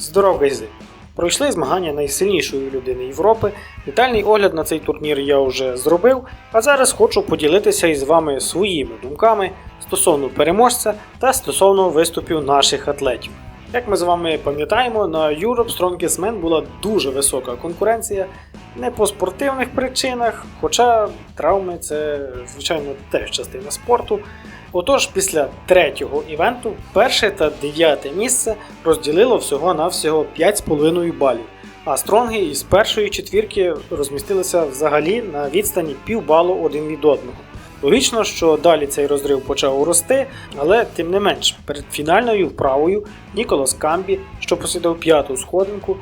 Здоров, гайзи! Пройшли змагання найсильнішої людини Європи. Детальний огляд на цей турнір я вже зробив, а зараз хочу поділитися із вами своїми думками стосовно переможця та стосовно виступів наших атлетів. Як ми з вами пам'ятаємо, на Europe Strongest Man була дуже висока конкуренція, не по спортивних причинах, хоча травми це, звичайно, теж частина спорту. Отож, після третього івенту перше та дев'яте місце розділило всього-навсього 5,5 балів, а стронги із першої четвірки розмістилися взагалі на відстані півбалу один від одного. Логічно, що далі цей розрив почав рости, але тим не менш, перед фінальною вправою Ніколас Камбі, що посідав п'яту сходинку,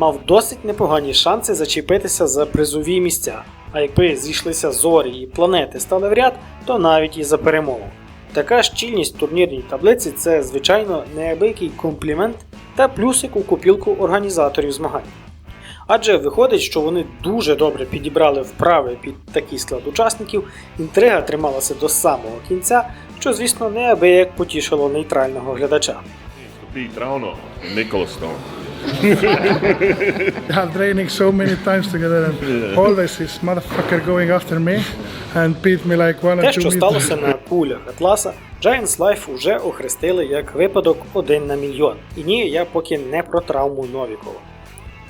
мав досить непогані шанси зачепитися за призові місця. А якби зійшлися зорі і планети стали в ряд, то навіть і за перемогу. Така щільність турнірній таблиці це, звичайно, неабиякий комплімент та плюсик у купілку організаторів змагань. Адже виходить, що вони дуже добре підібрали вправи під такий склад учасників, інтрига трималася до самого кінця, що, звісно, неабияк потішило нейтрального глядача. Piet Have training so many times together and always this motherfucker going after me and beat me like one or Те, two що meters. сталося на кулях Атласа, Giants Life уже охрестили як випадок один на мільйон. І ні, я поки не про травму Новікова.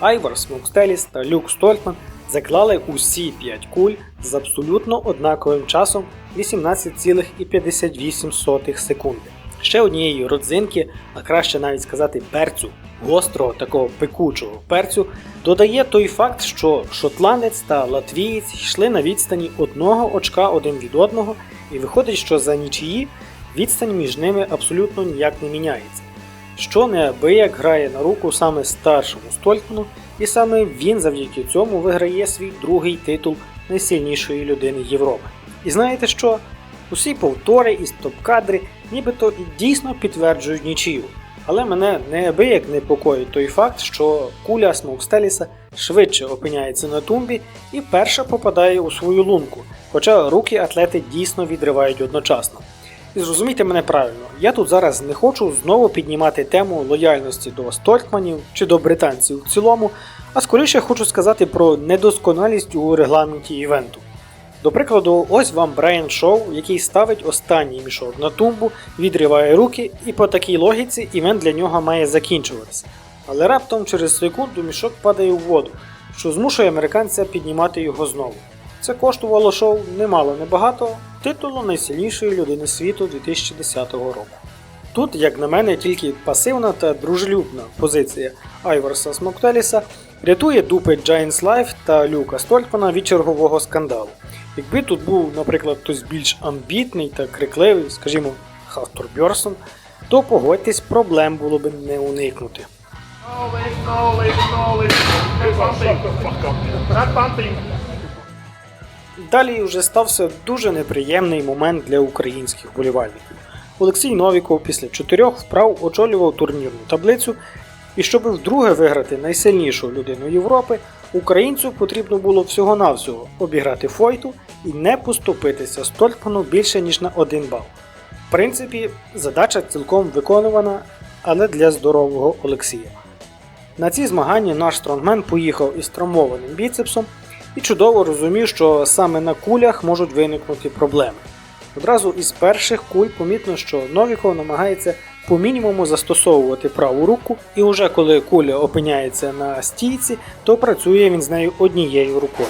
Айвар Смокстеліс та Люк Стольтман заклали усі 5 куль з абсолютно однаковим часом 18,58 секунди. Ще однієї родзинки, а краще навіть сказати перцю, гострого такого пекучого перцю, додає той факт, що шотландець та латвієць йшли на відстані одного очка один від одного, і виходить, що за нічиї відстань між ними абсолютно ніяк не міняється. Що неабияк грає на руку саме старшому Столькману, і саме він завдяки цьому виграє свій другий титул найсильнішої людини Європи. І знаєте що? Усі повтори і стоп-кадри нібито і дійсно підтверджують нічию. Але мене неабияк непокоїть той факт, що куля Смоукстеліса швидше опиняється на тумбі і перша попадає у свою лунку, хоча руки атлети дійсно відривають одночасно. І зрозумійте мене правильно, я тут зараз не хочу знову піднімати тему лояльності до Столькманів чи до британців в цілому, а скоріше хочу сказати про недосконалість у регламенті івенту. До прикладу, ось вам Брайан Шоу, який ставить останній мішок на тумбу, відриває руки, і по такій логіці івент для нього має закінчуватися. Але раптом через секунду мішок падає у воду, що змушує американця піднімати його знову. Це коштувало шоу немало небагато титулу найсильнішої людини світу 2010 року. Тут, як на мене, тільки пасивна та дружелюбна позиція Айварса Смоктеліса рятує дупи Giants Life та Люка Столькмана від чергового скандалу. Якби тут був, наприклад, хтось більш амбітний та крикливий, скажімо, Хастор Бьорсон, то погодьтесь, проблем було б не уникнути. Далі вже стався дуже неприємний момент для українських болівальників. Олексій Новіков після чотирьох вправ очолював турнірну таблицю, і щоб вдруге виграти найсильнішу людину Європи, українцю потрібно було всього-навсього обіграти Фойту і не поступитися Стольтману більше ніж на один бал. В принципі, задача цілком виконувана, але для здорового Олексія. На ці змагання наш стронгмен поїхав із травмованим біцепсом і чудово розумів, що саме на кулях можуть виникнути проблеми. Одразу із перших куль помітно, що Новіков намагається по мінімуму застосовувати праву руку, і уже коли куля опиняється на стійці, то працює він з нею однією рукою.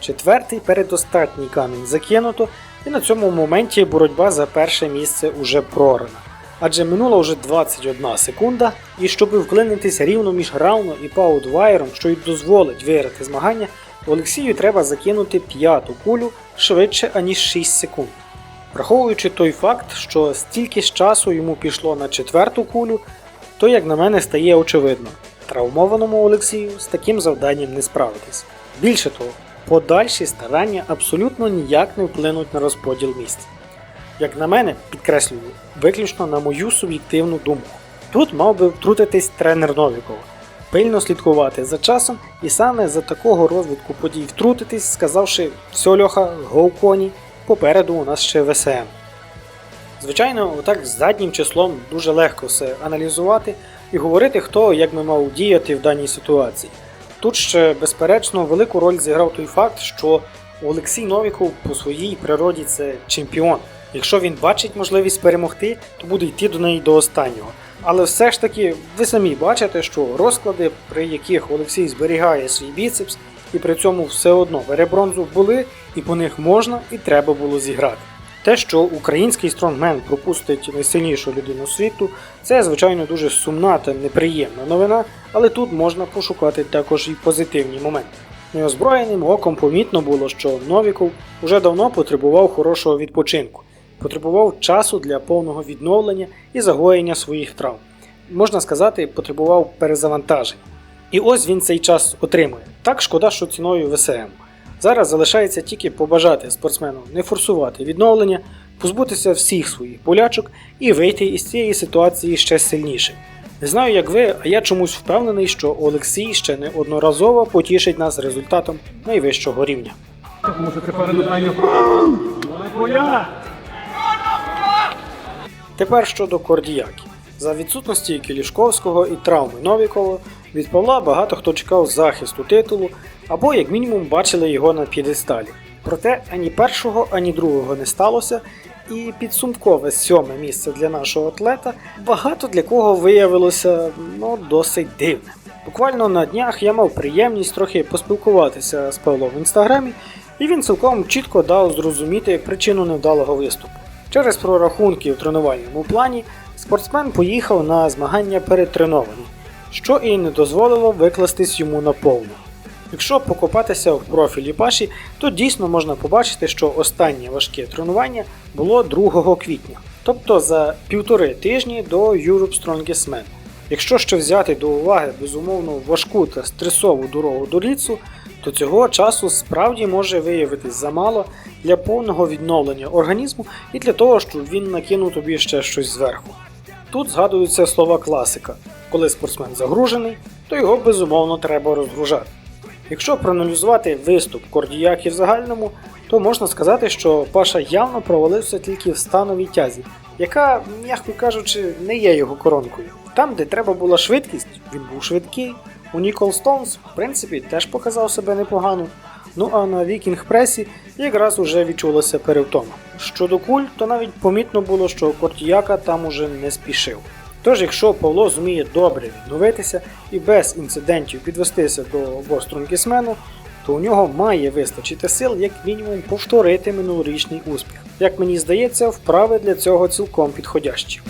Четвертий передостатній камінь закинуто, і на цьому моменті боротьба за перше місце уже прорана. Адже минула вже 21 секунда, і щоб вклинитися рівно між Рауно і Паудвайером, що й дозволить виграти змагання, Олексію треба закинути п'яту кулю швидше аніж 6 секунд. Враховуючи той факт, що стільки ж часу йому пішло на четверту кулю, то, як на мене, стає очевидно, травмованому Олексію з таким завданням не справитись. Більше того, подальші старання абсолютно ніяк не вплинуть на розподіл місць. Як на мене, підкреслюю, виключно на мою суб'єктивну думку. Тут мав би втрутитись тренер Новікова, пильно слідкувати за часом і саме за такого розвитку подій втрутитись, сказавши все Льоха, гоу попереду у нас ще ВСМ. Звичайно, отак з заднім числом дуже легко все аналізувати і говорити, хто як би мав діяти в даній ситуації. Тут ще, безперечно, велику роль зіграв той факт, що Олексій Новіков по своїй природі це чемпіон. Якщо він бачить можливість перемогти, то буде йти до неї до останнього. Але все ж таки, ви самі бачите, що розклади, при яких Олексій зберігає свій біцепс, і при цьому все одно бере бронзу були, і по них можна і треба було зіграти. Те, що український стронгмен пропустить найсильнішу людину світу, це звичайно дуже сумна та неприємна новина, але тут можна пошукати також і позитивні моменти. Неозброєним оком помітно було, що Новіков уже давно потребував хорошого відпочинку, потребував часу для повного відновлення і загоєння своїх травм. Можна сказати, потребував перезавантаження. І ось він цей час отримує. Так шкода, що ціною ВСМ. Зараз залишається тільки побажати спортсмену не форсувати відновлення, позбутися всіх своїх болячок і вийти із цієї ситуації ще сильніше. Не знаю, як ви, а я чомусь впевнений, що Олексій ще неодноразово потішить нас результатом найвищого рівня. Тепер щодо Кордіяки. За відсутності Кілішковського і травми Новікова від Павла багато хто чекав захисту титулу або, як мінімум, бачили його на п'єдесталі. Проте ані першого, ані другого не сталося, і підсумкове сьоме місце для нашого атлета багато для кого виявилося ну, досить дивним. Буквально на днях я мав приємність трохи поспілкуватися з Павлом в інстаграмі, і він цілком чітко дав зрозуміти причину невдалого виступу. Через прорахунки в тренувальному плані спортсмен поїхав на змагання перетренований, що і не дозволило викластись йому наповну. Якщо покопатися в профілі Паші, то дійсно можна побачити, що останнє важке тренування було 2 квітня, тобто за півтори тижні до Europe Strongest Man. Якщо ще взяти до уваги безумовно важку та стресову дорогу до ліцу, то цього часу справді може виявитись замало для повного відновлення організму і для того, щоб він накинув тобі ще щось зверху. Тут згадуються слова класика: коли спортсмен загружений, то його безумовно треба розгружати. Якщо проаналізувати виступ Кордіяки в загальному, то можна сказати, що Паша явно провалився тільки в становій тязі, яка, м'яко кажучи, не є його коронкою. Там, де треба була швидкість, він був швидкий. У Нікол Стоунс, в принципі, теж показав себе непогано. Ну а на Вікінг пресі якраз уже відчулася перевтома. Щодо куль, то навіть помітно було, що Кортіяка там уже не спішив. Тож, якщо Павло зуміє добре відновитися і без інцидентів підвестися до Бостронгісмену, то у нього має вистачити сил як мінімум повторити минулорічний успіх. Як мені здається, вправи для цього цілком підходящі.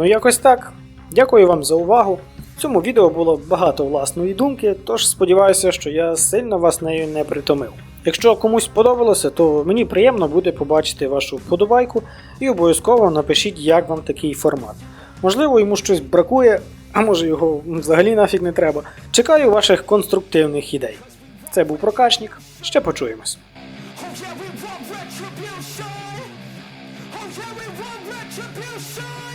Ну якось так. Дякую вам за увагу. В цьому відео було багато власної думки, тож сподіваюся, що я сильно вас нею не притомив. Якщо комусь сподобалося, то мені приємно буде побачити вашу вподобайку і обов'язково напишіть, як вам такий формат. Можливо, йому щось бракує, а може його взагалі нафіг не треба. Чекаю ваших конструктивних ідей. Це був Прокачник. Ще почуємось. Retribution.